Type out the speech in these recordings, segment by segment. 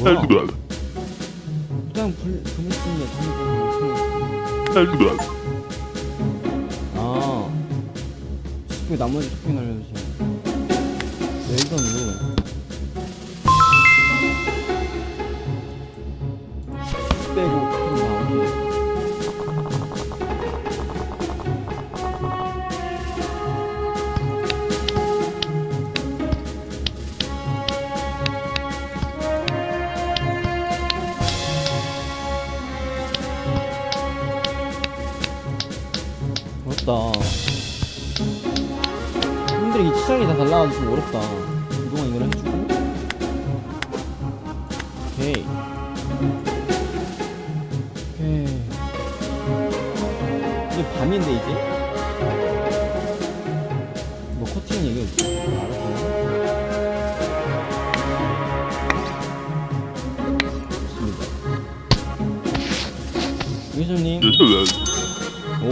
뭐야? 그냥 불좀 아. 왜 나머지 토핑 알려주세요. 웰던으로. 빼고 달라가지고 좀 어렵다. 그동안 이걸 해주고. 오케이. 오케이. 이제 밤인데, 이제? 뭐 커팅. 좋습니다. 유수님. Eldiven. 오,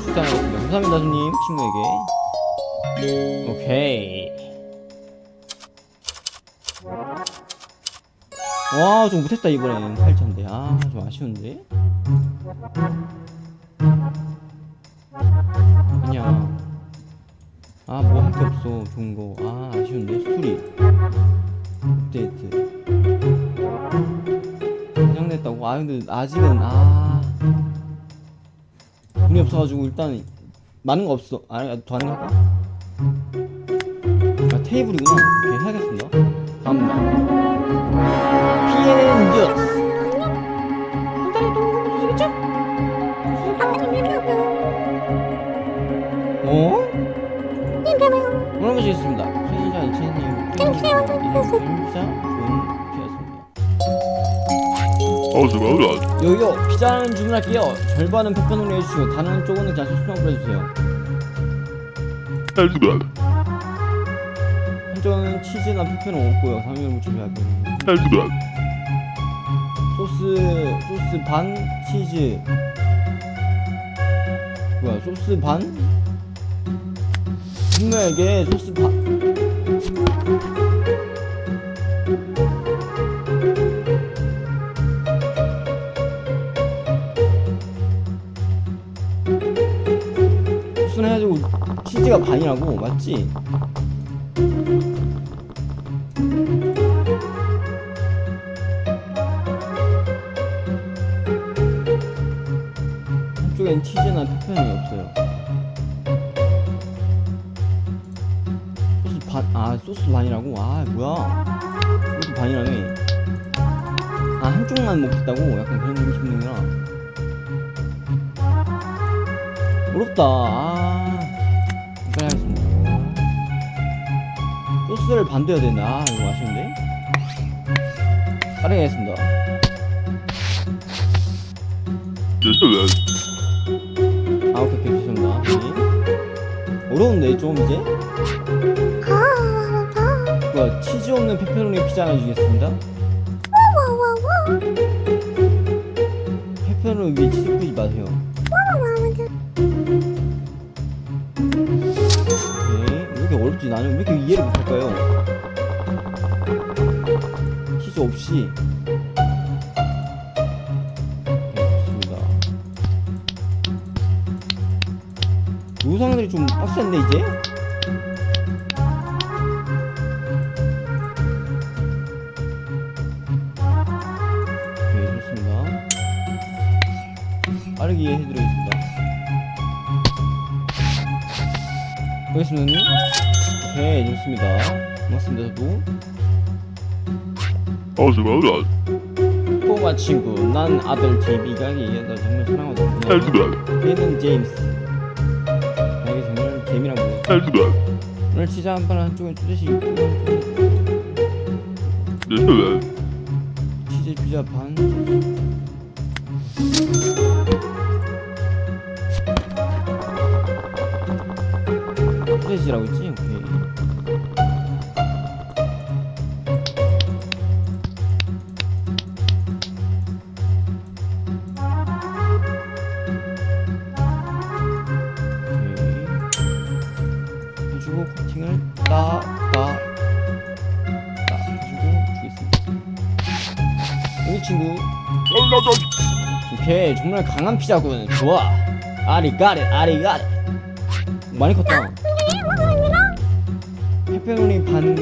축하하겠습니다. 감사합니다, 손님. 친구에게. 오케이. 와, 좀 못했다, 이번엔. 8천인데. 아, 좀 아쉬운데? 아니야. 아, 뭐 할 게 없어. 좋은 거. 아, 아쉬운데? 스토리. 업데이트. 긴장됐다고? 아, 근데 아직은, 아. 돈이 없어가지고 일단 많은 거 없어. 아, 더 하는 거 할까? 아, 테이블이구나. 오케이, 해야겠습니다. 다음입니다. PNN 뉴스. 어? 편의자 2000님. 편의자 좋은 피였습니다. Eldiven. 요요 피자는 주문할게요. 절반은 페퍼로니 해주시고 다른 쪽은 그냥 소스만 뿌려주세요. 한쪽은 치즈나 페퍼는 없고요. 3인분 준비할게요. Eldiven. 소스 소스 반 치즈 뭐야 소스 반 분명하게 소스 반 소스는 해가지고 치즈가 반이라고 맞지? 한쪽엔 치즈나 페퍼런이 없어요. 소스 반, 아 소스 반이라고? 아 뭐야? 소스 반이라네. 아 한쪽만 먹겠다고? 약간 그런 음식이라 어렵다. 아 반대야 된다. 아 이거 아쉬운데? 빠르게 하겠습니다. Eldiven. 아 오케이 오케이 죄송합니다 네. 어려운데 좀 이제 뭐야 치즈 없는 페페로니 피자 하나 주겠습니다 페페로니 위에 치즈 뿌리지 마세요 어렵지 나는 왜 이렇게 이해를 못할까요? 치즈 없이. 오케이 좋습니다. 요상들이 좀 빡센데 이제? 오케이 좋습니다. 빠르게 해드리겠습니다. 보겠습니다 형님 오케이 좋습니다 고맙습니다 저도 Eldiven. 꼬마 친구 난 아들 JB가 얘기한다 정말 사랑하거든요 Eldiven. 얘는 제임스 나에게 정말 재미랑 뭐 Eldiven. 오늘 치즈 한판 한쪽에 뚜렷이 있고 Eldiven. 치즈 피자 반 소세지라고 했지? 오케이 정말 강한 피자군. 좋아. 아리 가리 아리 가리. 많이 컸다. 페페로니 반.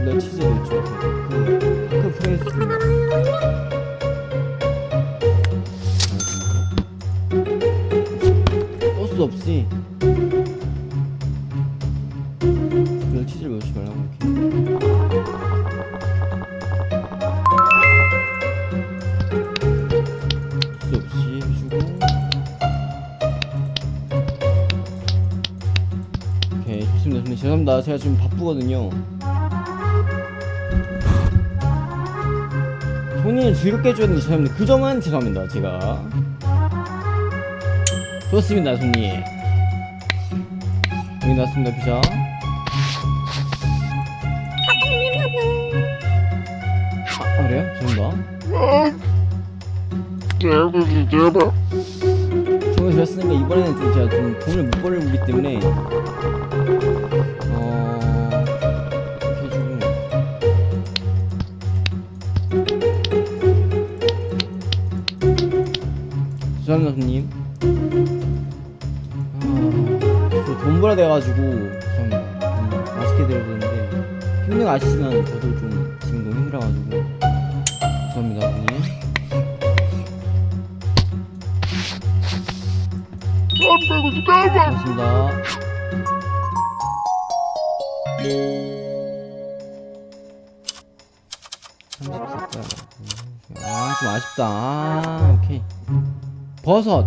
블러 치즈를 넣죠 그, 그 프레스 소스 없이 제가 지금 바쁘거든요. 손님을 즐겁게 해줘야 되는데 죄송합니다. 그 점은 죄송합니다 제가. 좋습니다 손님. 여기 나왔습니다 피자. 아 그래요? 죄송합니다. 제발 제발 돈을 들였으니까 이번에는 좀 제가 좀 돈을 못 벌기 때문에 저돈 벌어야 돼가지고 죄송합니다 음, 맛있게 힘든 거 아시지만 저도 좀 지금 너무 힘들어가지고 죄송합니다 제발 고맙습니다. 아, 좀 아쉽다. 아, 오케이. 버섯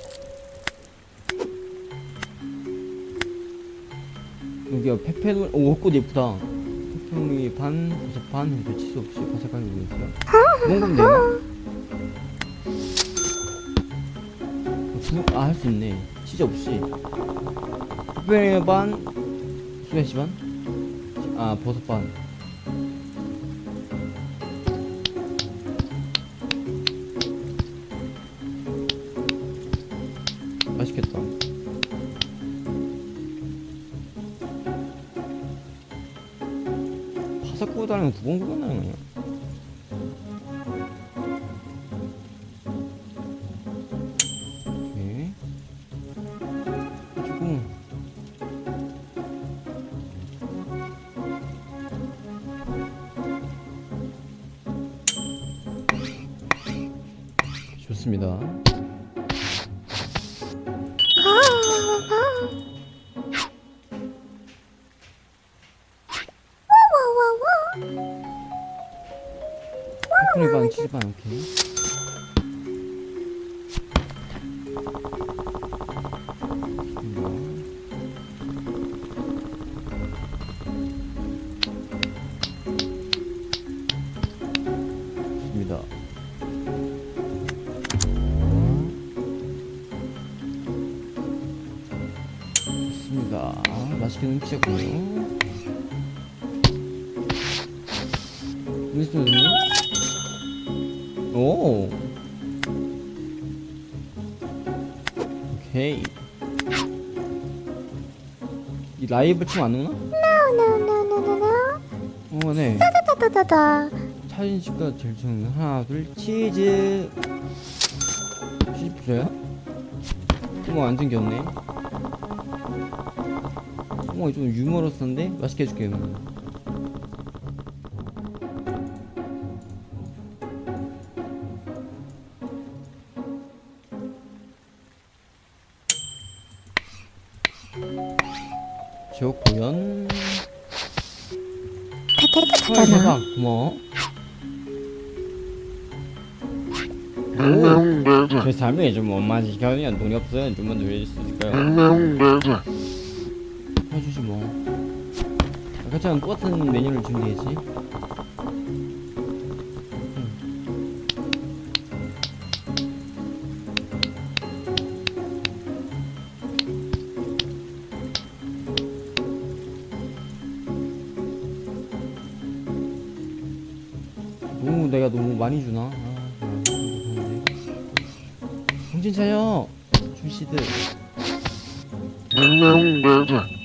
여기요 페페로니 오 옷꽃 예쁘다. 페페로니 반 버섯 반 이렇게 치즈 없이 바삭하게 되어 있어요? 뭔가면 돼요? 아할 수 있네. 치즈 없이. 페페로니 반 스매시 반? 아 버섯 반 바삭 구워달라면 두번 구워달라 넘치셨군요. 미스터 선생님? 오. 오케이. 이 라이브 춤안 오나? 어, 네. 따다다다다. 사진 찍가 제일 좋은 거. 하나, 둘, 치즈. 치즈 필요야? 어머, 완전 귀엽네. 어머, 좀 유머러스한데? 맛있게 해줄게, 요 지옥 공연. 헐. 대박, 고마워. 네, 제 삶이 좀 원만하시거든요. 돈이 없어요. 좀만 더 해줄 수 있을까요? 네, 해주지 뭐. 같이 똑같은 메뉴를 되겠지 너무 내가 너무 많이 주나? 아. 정신 차려 주시들 명명대사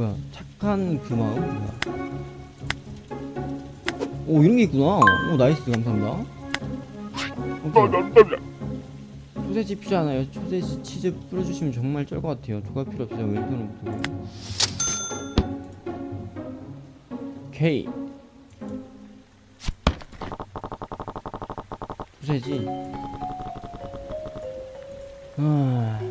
뭐야 착한 그 마음 뭐야. 오 이런 게 있구나. 오 나이스 감사합니다. 오케이. 소세지 필요 하나요? 소세지 치즈 뿌려주시면 정말 쩔 것 같아요. 조각 필요 없어요 웰컴부터. 오케이. 소세지. 아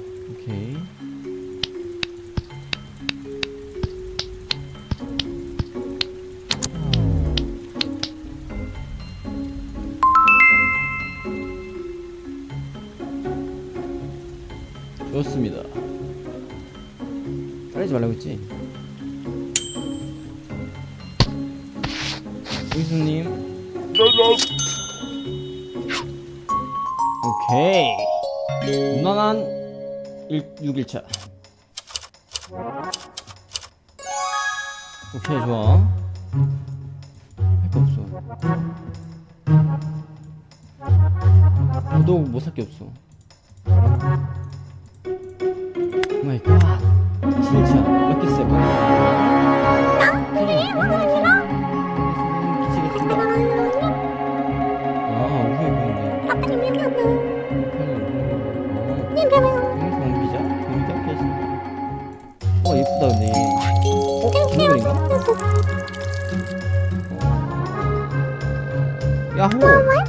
좋습니다. 따르지 말라고 했지? 나나 오케이. 무난한 1, 6일차. 오케이, 좋아. 할 거 없어. 저도 못살 게 없어. 피자 어 예쁘다 근데 얘. 동물인가?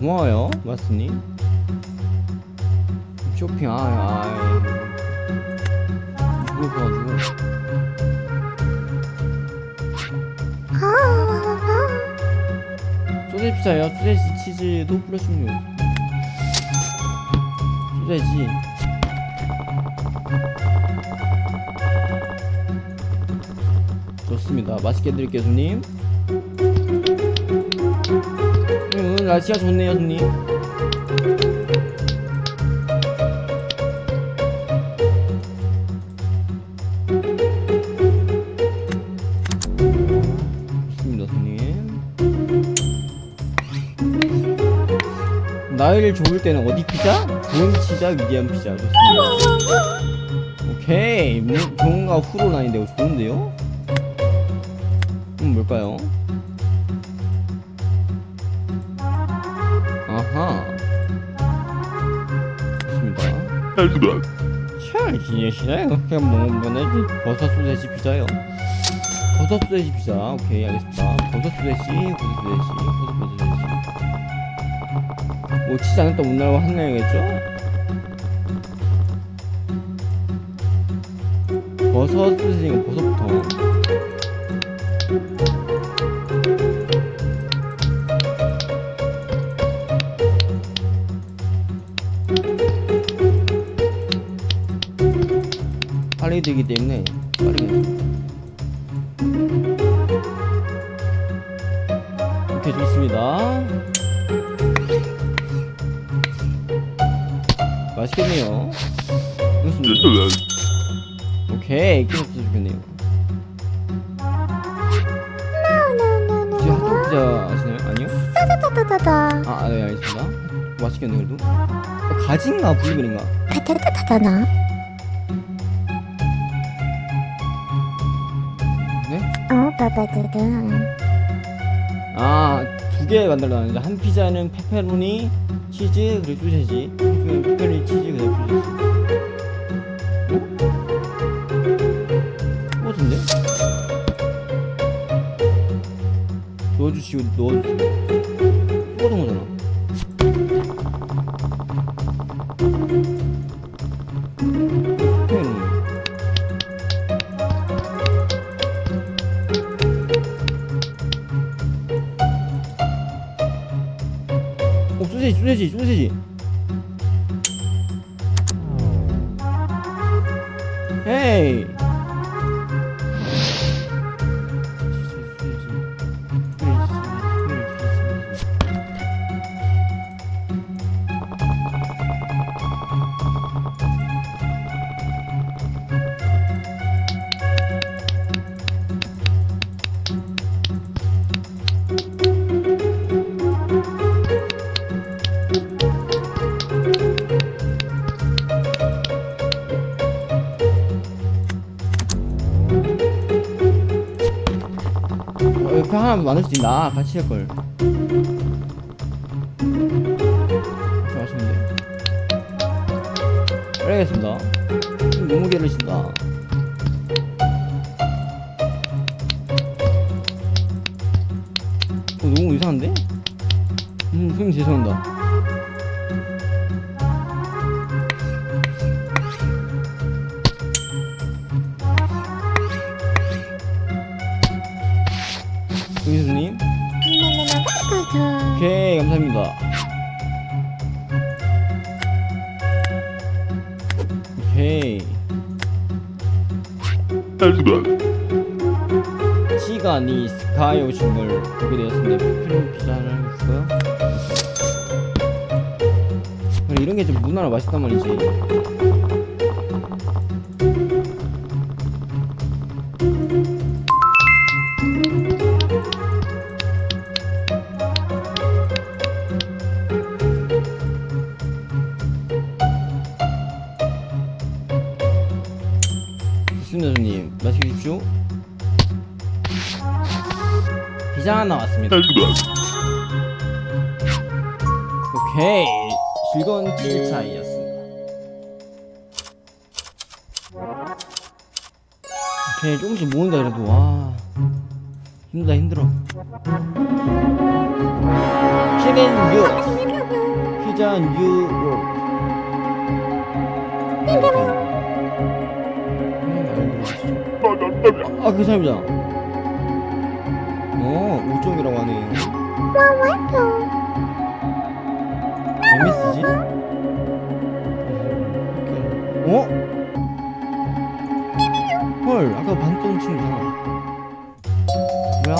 고마워요 마스님. 쇼핑 아, 아, 아. 그렇가지고 소세지 피자요? 소세지 치즈도 뿌려주면 소세지. 좋습니다. 맛있게 드릴게요 손님 날씨가 좋네요 손님 좋습니다 손님 나이를 좋을 때는 어디 피자? 좋은 피자, 미디엄 피자 좋습니다 오케이 뭐, 좋은가 후로 나인데요 좋은데요? 음 뭘까요? 잘 지내시나요? 그냥 먹으면 버섯 소세지 피자요. 버섯 소세지 피자. 오케이 알겠습니다. 버섯 소세지 버섯 소세지 버섯 버섯 소세지. 뭐 치지 않았다 못 나라고 한나야겠죠? 버섯 소세지가 버섯 빨리 되기 때문에 빠르게. 오케이 좋습니다. 맛있겠네요. 오케이 깨졌어 좋겠네요. 혹시 핫도그 피자. 아시나요? 아니요? 아, 네 알겠습니다. 맛있겠네 그래도. 어, 가지인가 블루베리인가 빠빠드드. 아, 두 개 만들어놨는데 한 피자는 페페로니, 치즈, 그리고 소세지. 한쪽에 페페로니, 치즈, 그다음 소세지. 어? 똑같은데? 넣어주시고 넣어주세요. 만들 수 있나? 같이 할걸. 같이 마시면 돼 알겠습니다. 너무 게으르신다 오케이 감사합니다 오케이. 시간이 스카이 오신 걸 보게 되었습니다 필요 피자를 해줄까요? 그래 이런 게좀 문화라 맛있단 말이지 피자 하나 왔습니다. Excellent. 오케이. 즐거운 치즈 차이였습니다. 오케이 조금씩 모은다 그래도 와. 힘들다 힘들어. 피자 뉴. 피자 뉴욕 아, 그 사람이잖아. 어, 5점이라고 하네요. 재밌으지? 어? 헐, 아까 반돈 친구잖아. 뭐야?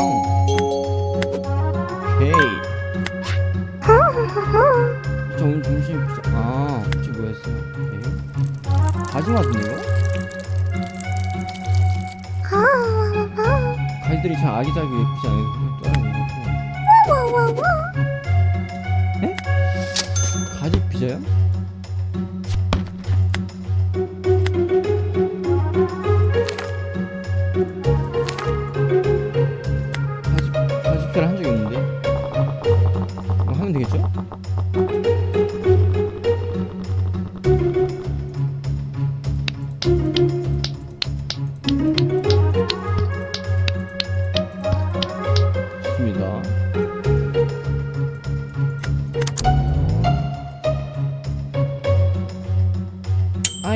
오케이. 저 오늘 피자. 아, 혹시 뭐였어요? 오케이. 이 거? 가지들이 참 아기자기 예쁘지 않아요? 또 하는 거. 네? 가지 피자요?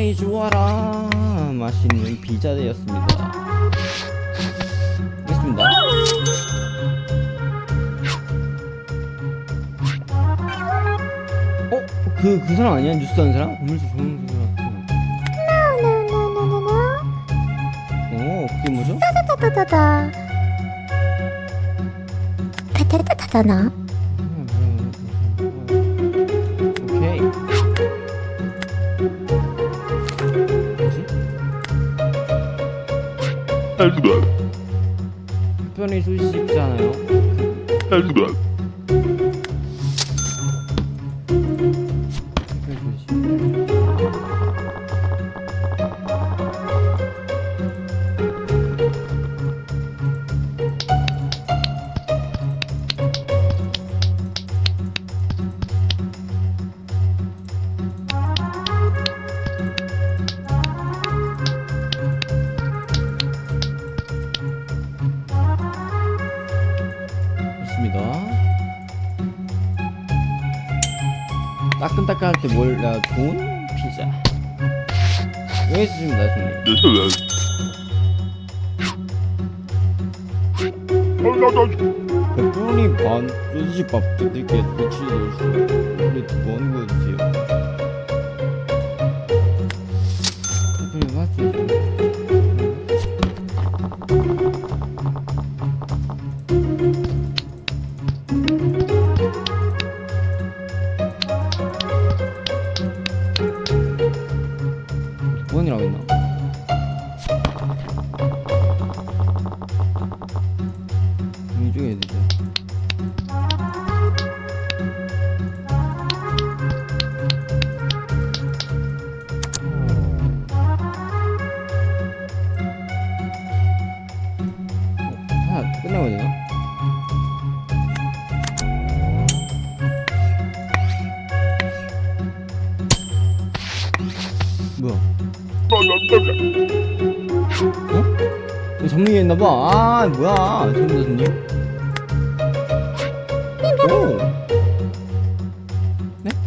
아이 좋아라 맛있는 피자 되었습니다. 됐습니다. 어? 그, 그 사람 아니야? 뉴스 하는 사람? 오늘도 좋은 사람. 오, 그게 뭐죠? 따다다다다. 타타타타나. and Ayuda. 때 몰라 좋은 피자. 여기 있습니다, 손님. Yes, 페퍼로니 반 소시지 밥 드릴게 도치 우리 두번 구워주세요. 페퍼로니 반 이거 정리했나봐. 아, 뭐야.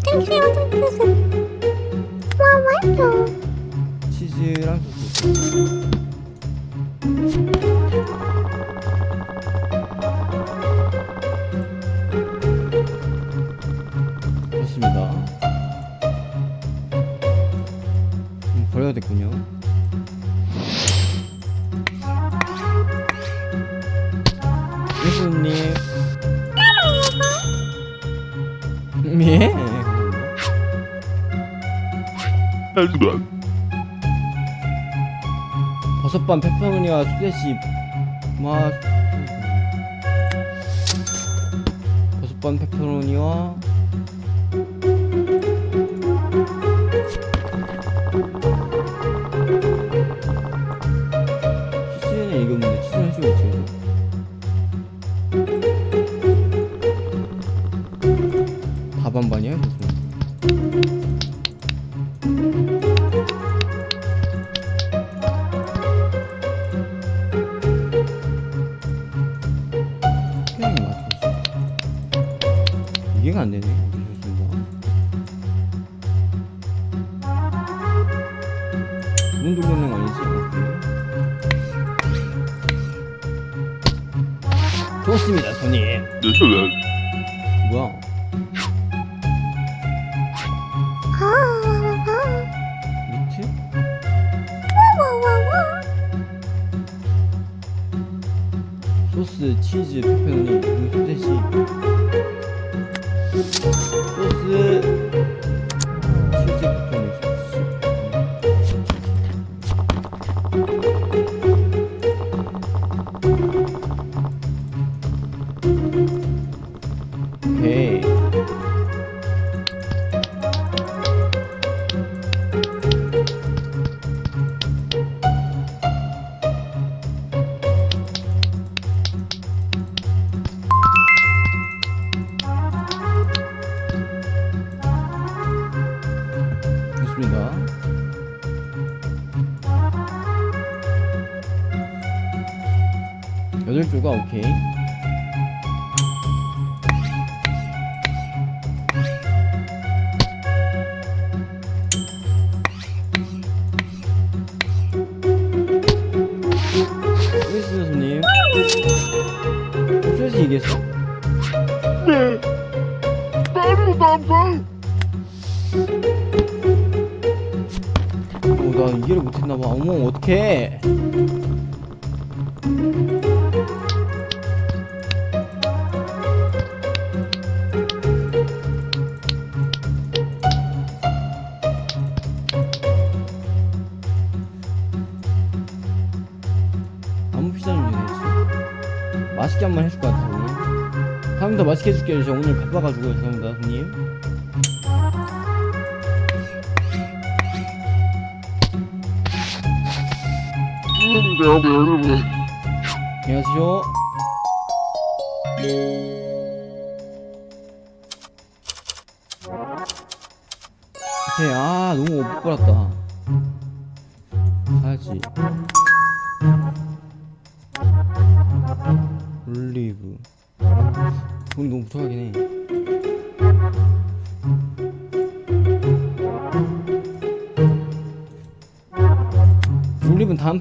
땡큐 땡큐 와와요 치즈랑 소스. 좋습니다. 음, 버려야 됐군요. 버섯반 페퍼로니와 소세지 맛 버섯반 페퍼로니와 치즈는 없는데 치즈는 해줘야지 다 반반이야 와와와. 소스, 치즈, 페페로니, 좋습니다. 여덟 조가 오케이. 맛있게 한 번 해줄 것 같아요. 다음에 더 맛있게 해줄게요. 저 오늘 바빠가지고 죄송합니다, 손님. 안녕하세요. 오케이, 아, 너무 못 걸었다. 사야지.